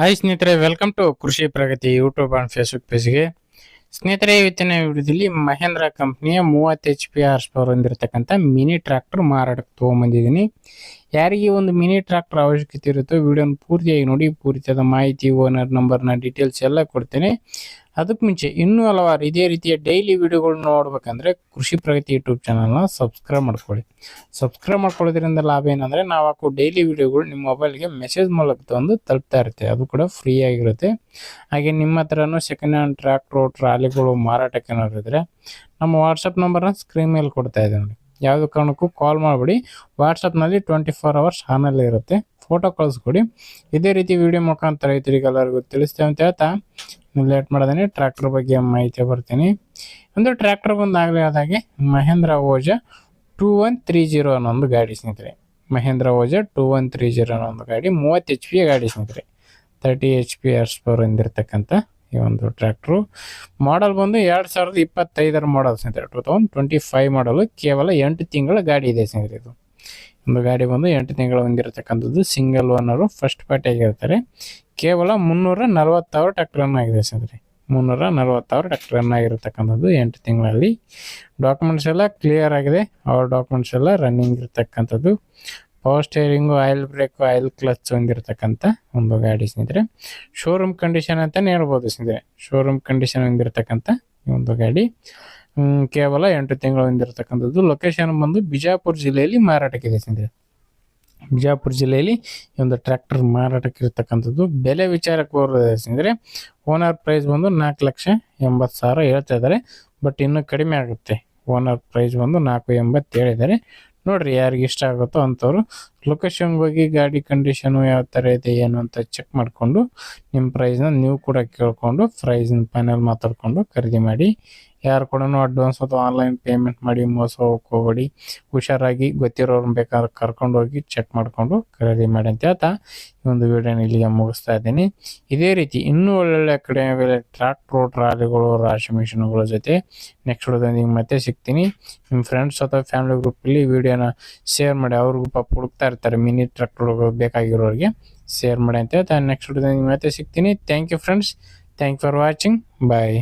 Hi ಸ್ನೇಹಿತರೆ welcome to Krishi Pragati YouTube and Facebook ಪೇಜ್ಗೆ ಸ್ನೇಹಿತರೆ, ಇವತ್ತಿನ ವಿಡಿಯೋದಲ್ಲಿ ಮಹೇಂದ್ರ ಕಂಪ್ನಿಯ ಮೂವತ್ತು ಎಚ್ ಪಿ ಆರ್ಸ್ ಪವರ್ ಹೊಂದಿರತಕ್ಕಂಥ ಮಿನಿ ಟ್ರ್ಯಾಕ್ಟರ್ ಮಾರಾಟಕ್ಕೆ ತೊಗೊಂಬಂದಿದ್ದೀನಿ. ಯಾರಿಗೆ ಒಂದು ಮಿನಿ ಟ್ರಾಕ್ಟರ್ ಅವಶ್ಯಕತೆ ಇರುತ್ತೋ ವಿಡಿಯೋನ ಪೂರ್ತಿಯಾಗಿ ನೋಡಿ, ಪೂರ್ತಿಯಾದ ಮಾಹಿತಿ ಓನರ್ ನಂಬರ್ನ ಡೀಟೇಲ್ಸ್ ಎಲ್ಲ ಕೊಡ್ತೇನೆ. ಅದಕ್ಕೆ ಮುಂಚೆ ಇನ್ನೂ ಹಲವಾರು ಇದೇ ರೀತಿಯ ಡೈಲಿ ವಿಡಿಯೋಗಳು ನೋಡ್ಬೇಕಂದ್ರೆ ಕೃಷಿ ಪ್ರಗತಿ ಯೂಟ್ಯೂಬ್ ಚಾನಲ್ನ ಸಬ್ಸ್ಕ್ರೈಬ್ ಮಾಡ್ಕೊಳ್ಳಿ. ಸಬ್ಸ್ಕ್ರೈಬ್ ಮಾಡ್ಕೊಳ್ಳೋದ್ರಿಂದ ಲಾಭ ಏನಂದರೆ ನಾವು ಹಾಕೋ ಡೈಲಿ ವಿಡಿಯೋಗಳು ನಿಮ್ಮ ಮೊಬೈಲ್ಗೆ ಮೆಸೇಜ್ ಮೂಲಕ ತಂದು ತಲುಪ್ತಾ ಇರುತ್ತೆ. ಅದು ಕೂಡ ಫ್ರೀ ಆಗಿರುತ್ತೆ. ಹಾಗೆ ನಿಮ್ಮ ಹತ್ರನೂ ಸೆಕೆಂಡ್ ಹ್ಯಾಂಡ್ ಟ್ರ್ಯಾಕ್ಟ್ರು ಟ್ರಾಲಿಗಳು ಮಾರಾಟಕ್ಕೆ ಏನಾದ್ರು ಇದ್ರೆ ನಮ್ಮ ವಾಟ್ಸಪ್ ನಂಬರ್ನ ಸ್ಕ್ರೀನ್ ಮೇಲೆ ಕೊಡ್ತಾ ಇದ್ದೀವಿ ಯಾವುದೇ ಕಾರಣಕ್ಕೂ ಕಾಲ್ ಮಾಡಿಬಿಡಿ. ವಾಟ್ಸಪ್ನಲ್ಲಿ ಟ್ವೆಂಟಿ ಫೋರ್ ಅವರ್ಸ್ ಆನಲ್ಲಿ ಇರುತ್ತೆ. ಫೋಟೋ ಕಳಿಸ್ಕೊಡಿ. ಇದೇ ರೀತಿ ವಿಡಿಯೋ ಮುಖಾಂತರ ರೈತರಿಗೆ ಎಲ್ಲರಿಗೂ ತಿಳಿಸ್ತೇವೆ ಅಂತ ಹೇಳ್ತಾ ಲೇಟ್ ಮಾಡೋದೇ ಟ್ರ್ಯಾಕ್ಟರ್ ಬಗ್ಗೆ ಮಾಹಿತಿ ಬರ್ತೀನಿ. ಒಂದು ಟ್ರ್ಯಾಕ್ಟರ್ ಬಂದಾಗಲೇ ಆದಾಗೆ Mahindra Oja two one three zero ಅನ್ನೋ ಒಂದು ಗಾಡಿ ಸ್ನೇಹಿತರೆ. Mahindra Oja two one three zero ಅನ್ನೋ ಒಂದು ಗಾಡಿ, ಮೂವತ್ತು ಎಚ್ ಪಿ ಗಾಡಿ ಸ್ನೇಹಿತರೆ. ತರ್ಟಿ ಎಚ್ ಪಿ ಎರ್ಸ್ ಪವರ್ ಹೊಂದಿರತಕ್ಕಂಥ ಈ ಒಂದು ಟ್ರ್ಯಾಕ್ಟ್ರು. ಮಾಡಲ್ ಬಂದು ಎರಡು ಸಾವಿರದ ಇಪ್ಪತ್ತೈದರ ಮಾಡಲ್ ಸ್ನೇಹಿತರೆ. ಟೂ ತೌಸಂಡ್ ಟ್ವೆಂಟಿ ಫೈವ್ ಮಾಡಲು ಕೇವಲ ಎಂಟು ತಿಂಗಳ ಗಾಡಿ ಇದೆ ಸ್ನೇಹಿತರೆ ಇದು. ಒಂದು ಗಾಡಿ ಬಂದು ಎಂಟು ತಿಂಗಳು ಹೊಂದಿರತಕ್ಕಂಥದ್ದು ಸಿಂಗಲ್ ಓನರು ಫಸ್ಟ್ ಪಾರ್ಟಿಯಾಗಿರ್ತಾರೆ ಕೇವಲ ಮುನ್ನೂರ ನಲವತ್ತಾರು ಟ್ರ್ಯಾಕ್ಟರ್ ಆಗಿದೆ ಸ್ನೇಹಿತರೆ. ಮುನ್ನೂರ ನಲವತ್ತಾರು ಟ್ರ್ಯಾಕ್ಟರ್ ಆಗಿರತಕ್ಕಂಥದ್ದು ಎಂಟು ತಿಂಗಳಲ್ಲಿ. ಡಾಕ್ಯುಮೆಂಟ್ಸ್ ಎಲ್ಲ ಕ್ಲಿಯರ್ ಆಗಿದೆ. ಅವ್ರ ಡಾಕ್ಯುಮೆಂಟ್ಸ್ ಎಲ್ಲ ರನ್ನಿಂಗ್ ಇರತಕ್ಕಂಥದ್ದು. Power steering oil brake oil clutch ಹೊಂದಿರತಕ್ಕಂಥ ಒಂದು ಗಾಡಿ ಸ್ನೇಹಿತರೆ. ಶೋರೂಮ್ ಕಂಡೀಷನ್ ಅಂತಲೇ ಹೇಳ್ಬೋದು ಸ್ನೇಹಿತರೆ. ಶೋರೂಮ್ ಕಂಡೀಷನ್ ಹೊಂದಿರತಕ್ಕಂಥ ಒಂದು ಗಾಡಿ. ಕೇವಲ ಎಂಟು ತಿಂಗಳು ಹೊಂದಿರತಕ್ಕಂಥದ್ದು ಲೊಕೇಶನ್ ಬಂದು ಬಿಜಾಪುರ ಜಿಲ್ಲೆಯಲ್ಲಿ ಮಾರಾಟಕ್ಕಿದೆ ಸ್ನೇಹಿತರೆ. ಬಿಜಾಪುರ ಜಿಲ್ಲೆಯಲ್ಲಿ ಈ ಒಂದು ಟ್ರ್ಯಾಕ್ಟರ್ ಮಾರಾಟಕ್ಕೆ ಇರತಕ್ಕಂಥದ್ದು. ಬೆಲೆ ವಿಚಾರಕ್ಕೆ ಸ್ನೇಹಿತರೆ ಓನರ್ ಪ್ರೈಸ್ ಬಂದು ನಾಲ್ಕು ಲಕ್ಷ ಎಂಬತ್ತು ಸಾವಿರ ಹೇಳ್ತಾ ಇದ್ದಾರೆ. ಬಟ್ ಇನ್ನೂ ಕಡಿಮೆ ಆಗುತ್ತೆ. ಓನರ್ ಪ್ರೈಸ್ ಬಂದು ನಾಲ್ಕು ಎಂಬತ್ತು ಹೇಳಿದ್ದಾರೆ ನೋಡ್ರಿ ಯಾರಿಗೆ ಇಷ್ಟ ಆಗುತ್ತೋ ಅಂಥವ್ರು ಲೊಕೇಶನ್ ಹೋಗಿ ಗಾಡಿ ಕಂಡೀಷನು ಯಾವ ಥರ ಇದೆ, ಏನು ಅಂತ ಚೆಕ್ ಮಾಡಿಕೊಂಡು ನಿಮ್ಮ ಪ್ರೈಸ್ನ ನೀವು ಕೂಡ ಕೇಳಿಕೊಂಡು ಪ್ರೈಸ್ನ ಫೈನಲ್ ಮಾತಾಡಿಕೊಂಡು ಖರೀದಿ ಮಾಡಿ ಯಾರು ಕೂಡ ಅಡ್ವಾನ್ಸ್ ಅಥವಾ ಆನ್ಲೈನ್ ಪೇಮೆಂಟ್ ಮಾಡಿ ಮೋಸ ಹೋಗ್ಕೋಬೇಡಿ ಹುಷಾರಾಗಿ ಗೊತ್ತಿರೋರು ಬೇಕಾದ್ರೆ ಕರ್ಕೊಂಡು ಹೋಗಿ ಚೆಕ್ ಮಾಡಿಕೊಂಡು ಖರೀದಿ ಮಾಡಿ ಅಂತ ಹೇಳ್ತಾ ಈ ಒಂದು ವಿಡಿಯೋನ ಇಲ್ಲಿಗೆ ಮುಗಿಸ್ತಾ ಇದ್ದೀನಿ. ಇದೇ ರೀತಿ ಇನ್ನೂ ಒಳ್ಳೊಳ್ಳೆ ಕಡೆ ಬೆಲೆ ಟ್ರ್ಯಾಕ್ಟ್ರು ಟ್ರಾಲಿಗಳು ರಾಶಿ ಮಿಷಿನ್ಗಳ ಜೊತೆ ನೆಕ್ಸ್ಟ್ ವಿಡಿಯೋದೊಂದಿಗೆ ಮತ್ತೆ ಸಿಗ್ತೀನಿ. ನಿಮ್ಮ ಫ್ರೆಂಡ್ಸ್ ಅಥವಾ ಫ್ಯಾಮಿಲಿ ಗ್ರೂಪಲ್ಲಿ ವಿಡಿಯೋನ ಶೇರ್ ಮಾಡಿ, ಅವ್ರಿಗೂ ಪಾಪ ಹುಡುಕ್ತಾ ಇರ್ತಾರೆ. ಮಿನಿ ಟ್ರ್ಯಾಕ್ಟ್ರುಗಳು ಬೇಕಾಗಿರೋರಿಗೆ ಶೇರ್ ಮಾಡಿ ಅಂತ ಹೇಳ್ತಾ ನೆಕ್ಸ್ಟ್ ವಿಡಿಯೋದೊಂದಿಗೆ ಮತ್ತೆ ಸಿಗ್ತೀನಿ. Thank you friends thank for watching bye